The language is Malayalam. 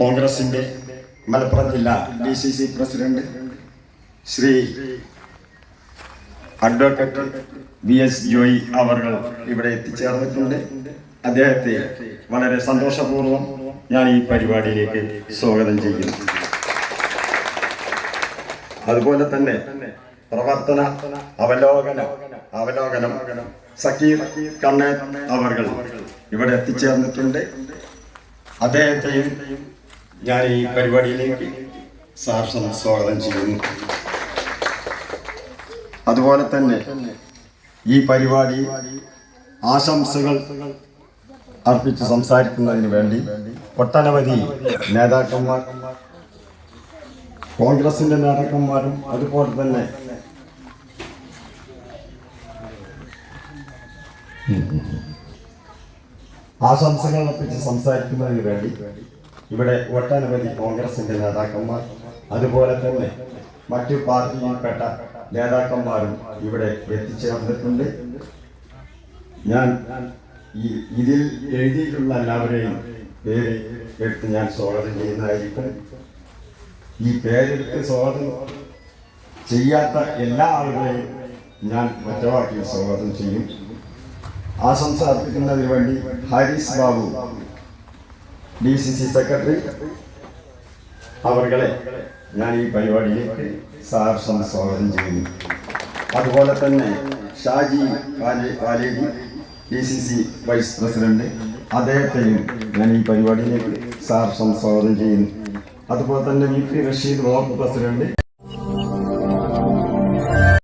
കോൺഗ്രസിന്റെ മലപ്പുറം ജില്ലാ D C C president Shri advocate V S Joy അവർ ഇവിടെ എത്തിച്ചേർന്നിട്ടുണ്ട്. അദ്ദേഹത്തെ വളരെ സന്തോഷപൂർവം ഞാൻ ഈ പരിപാടിയിലേക്ക് സ്വാഗതം ചെയ്യുന്നു. അതുപോലെ തന്നെ പ്രവർത്തന അവലോകന അവലോകനം സക്കീർ കണ്ണേ അവർ ഇവിടെ എത്തിച്ചേർന്നിട്ടുണ്ട്. അദ്ദേഹത്തെയും ഞാൻ ഈ പരിപാടിയിലേക്ക് സാർസം സ്വാഗതം ചെയ്യുന്നു. അതുപോലെ തന്നെ ഈ പരിപാടി ആശംസകൾ അർപ്പിച്ച് സംസാരിക്കുന്നതിന് വേണ്ടി ഒട്ടനവധി നേതാക്കന്മാർ കോൺഗ്രസിന്റെ നേതാക്കന്മാരും അതുപോലെ തന്നെ ആശംസകൾ അർപ്പിച്ച് സംസാരിക്കുന്നതിന് വേണ്ടി ഇവിടെ ഒട്ടനവധി കോൺഗ്രസിന്റെ നേതാക്കന്മാർ അതുപോലെ തന്നെ മറ്റു പാർട്ടിയിൽപ്പെട്ട നേതാക്കന്മാരും ഇവിടെ എത്തിച്ചേർന്നിട്ടുണ്ട്. ഞാൻ ഈ ഇതിൽ എഴുതിയിട്ടുള്ള എല്ലാവരെയും പേര് എടുത്ത് ഞാൻ സ്വാഗതം ചെയ്യുന്നതായിരിക്കും. ഈ പേരെടുത്ത് സ്വാഗതം ചെയ്യാത്ത എല്ലാ ആളുകളെയും ഞാൻ ഒറ്റവാക്കിൽ സ്വാഗതം ചെയ്യും. ആശംസ അർപ്പിക്കുന്നതിന് വേണ്ടി Haris Babu D C C secretary അവർകളെ ഞാൻ ഈ പരിപാടിയിലേക്ക് സഹർഷം സ്വാഗതം ചെയ്യുന്നു. അതുപോലെ തന്നെ Shaji Paleri D C C vice president അദ്ദേഹത്തെയും ഞാൻ ഈ പരിപാടിയിലേക്ക് സഹർഷം സ്വാഗതം ചെയ്യുന്നു. അതുപോലെ തന്നെ V P Rasheed block president